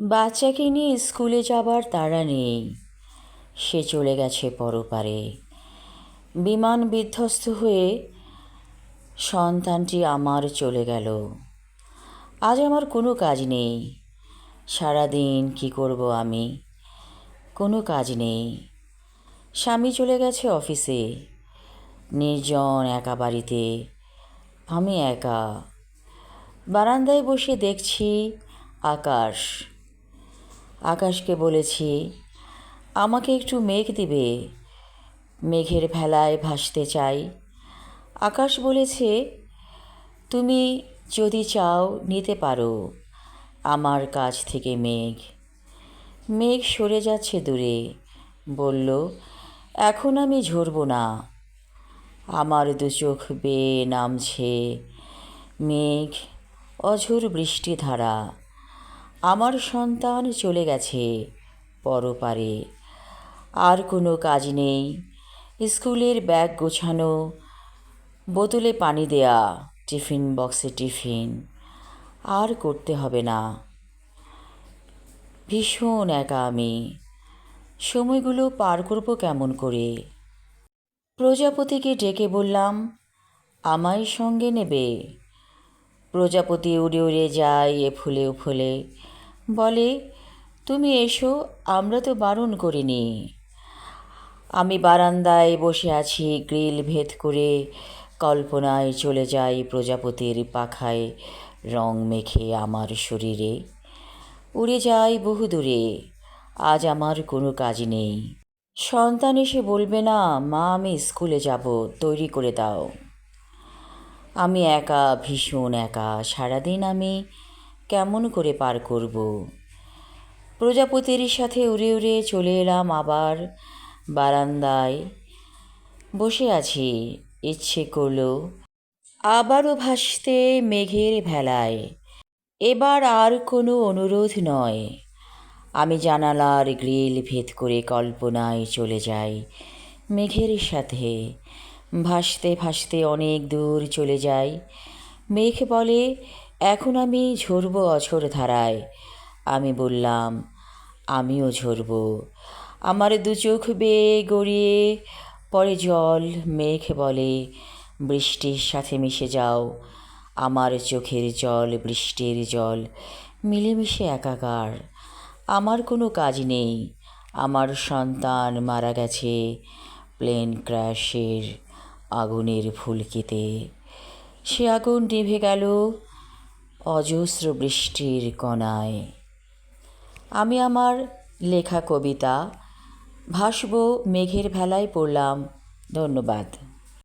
বাচ্চাকে নিয়ে স্কুলে যাবার তাড়া নেই। সে চলে গেছে পরপারে। বিমান বিধ্বস্ত হয়ে সন্তানটি আমার চলে গেল। আজ আমার কোনো কাজ নেই। সারাদিন কি করব আমি? কোনো কাজ নেই। স্বামী চলে গেছে অফিসে। নির্জন একা বাড়িতে। আমি একা। বারান্দায় বসে দেখছি আকাশ। আকাশকে বলেছি, আমাকে একটু মেঘ দিবে। মেঘের ভেলায় ভাসতে চাই। আকাশ বলেছে, তুমি যদি চাও নিতে পারো, আমার কাছ থেকে মেঘ। মেঘ সরে যাচ্ছে দূরে, বলল, এখন আমি ঝরব না। আমার দু চোখ বেয়ে নামছে মেঘ অঝোর বৃষ্টিধারা। আমার সন্তান চলে গেছে পরপারে। আর কোনো কাজ নেই। স্কুলের ব্যাগ গোছানো, বোতলে পানি দেয়া, টিফিন বক্সে টিফিন। আর করতে হবে না। ভীষণ একা আমি। সময়গুলো পার করব কেমন করে? প্রজাপতিকে ডেকে বললাম, আমায় সঙ্গে নেবে। প্রজাপতি উড়ে উড়ে যায় এ ফুলে ও ফুলে। বলে, তুমি এসো, আমরা তো বারণ করিনি। আমি বারান্দায় বসে আছি, গ্রিল ভেদ করে কল্পনায় চলে যাই প্রজাপতির পাখায় রং মেখে আমার শরীরে। উড়ে যাই বহু দূরে, আজ আমার কোনো কাজ নেই। সন্তান এসে বলবে না, মা, আমি স্কুলে যাব, তৈরি করে দাও। আমি একা, ভীষণ একা, সারাদিন আমি কেমন করে পার করব? প্রজাপতির সাথে উড়ে উড়ে চলে এলাম আবার বারান্দায়। বসে আছি, ইচ্ছে করল আবারও ভাসতে মেঘের ভেলায়। এবার আর কোনো অনুরোধ নয়। আমি জানালার গ্রিল ভেদ করে কল্পনায় চলে যাই মেঘের সাথে। ভাসতে ভাসতে অনেক দূর চলে যাই। মেঘ বলে এখন আমি ঝরব অঝোর ধারায়। আমি বললাম, আমিও ঝরব। আমার দু চোখ বেয়ে গড়িয়ে পরে জল। মেঘ বলে, বৃষ্টির সাথে মিশে যাও। আমার চোখের জল, বৃষ্টির জল। মিলেমিশে একাকার। আমার কোনো কাজ নেই। আমার সন্তান মারা গেছে প্লেন ক্র্যাশের আগুনের ফুলকিতে। সে আগুন নিভে গেল। অজস্র বৃষ্টির কণায়। আমি আমার লেখা কবিতা ভাসব মেঘের ভেলায় পড়লাম ধন্যবাদ।